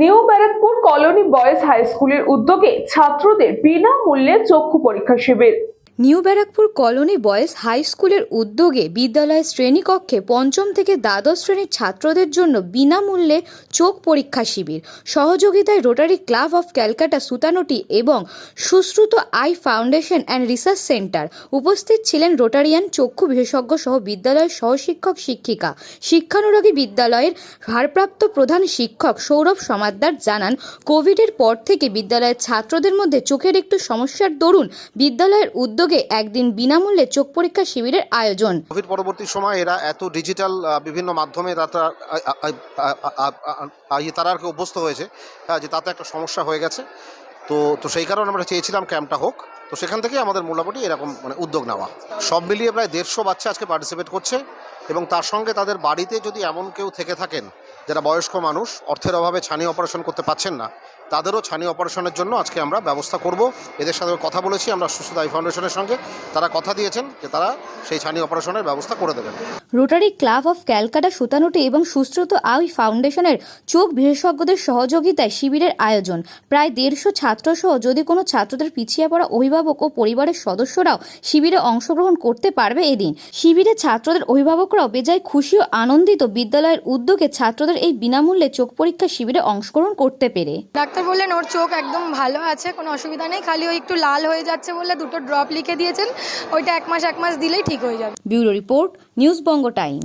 New Barrackpore colony boys high স্কুলের উদ্যোগে ছাত্রদের বিনামূল্যে চক্ষু পরীক্ষা শিবির। New Barrackpore colony boys high স্কুলের উদ্যোগে বিদ্যালয়ের শ্রেণীকক্ষে পঞ্চম থেকে দ্বাদশ শ্রেণির ছাত্রদের জন্য বিনামূল্যে চোখ পরীক্ষা শিবির, সহযোগিতায় Rotary club of Calcutta Sutanuti এবং Sushruta eye foundation and research centre উপস্থিত ছিলেন রোটারিয়ান চক্ষু বিশেষজ্ঞ সহ বিদ্যালয়ের সহশিক্ষক শিক্ষিকা, শিক্ষানুরাগী বিদ্যালয়ের ভারপ্রাপ্ত প্রধান শিক্ষক সৌরভ সমাদ্দার জানান, কোভিডের পর থেকে বিদ্যালয়ের ছাত্রদের মধ্যে চোখের একটু সমস্যার দরুন বিদ্যালয়ের উদ্যোগে একদিন বিনামূল্যে চোখ পরীক্ষা শিবিরের আয়োজন। কোভিড পরবর্তী সময় এরা এত ডিজিটাল বিভিন্ন মাধ্যমে তারা আর কি অভ্যস্ত হয়েছে। হ্যাঁ যে তাতে একটা সমস্যা হয়ে গেছে। তো তো সেই কারণে আমরা চেয়েছিলাম ক্যাম্পটা হোক। তো সেখান থেকে আমাদের মোটামুটি এরকম মানে উদ্যোগ নেওয়া। সব মিলিয়ে প্রায় দেড়শো বাচ্চা আজকে পার্টিসিপেট করছে এবং তার সঙ্গে তাদের বাড়িতে যদি এমন কেউ থেকে থাকেন যারা বয়স্ক মানুষ, অর্থের অভাবে ছানি অপারেশন করতে পারছেন না, তাদেরও ছানি অপারেশনের জন্য আজকে আমরা ব্যবস্থা করব। এদের সাথে কথা বলেছি, আমরা সুস্থ আই ফাউন্ডেশনের সঙ্গে। তারা কথা দিয়েছেন যে তারা সেই ছানি অপারেশনের ব্যবস্থা করে দেবেন। Rotary club of Calcutta Sutanuti এবং সুশ্রুত আই ফাউন্ডেশনের চোখ বিশেষজ্ঞদের সহযোগিতায় শিবিরের আয়োজন। প্রায় দেড়শো ছাত্রসহ যদি কোনো ছাত্রদের পিছিয়ে পড়া অভিভাবক ও পরিবারের সদস্যরাও শিবিরে অংশগ্রহণ করতে পারবে এদিন। শিবিরে ছাত্রদের অভিভাবকরাও বেজায় খুশি ও আনন্দিত বিদ্যালয়ের উদ্যোগে ছাত্রদের এই বিনামূল্যে চোখ পরীক্ষা শিবিরে অংশগ্রহণ করতে পেরে। ডাক্তার বললেন ওর চোখ একদম ভালো আছে কোনো অসুবিধা নেই খালি ওই একটু লাল হয়ে যাচ্ছে বলে দুটো ড্রপ লিখে দিয়েছেন ওইটা এক মাস এক মাস দিলেই ঠিক হয়ে যাবে। Bureau report news Banga time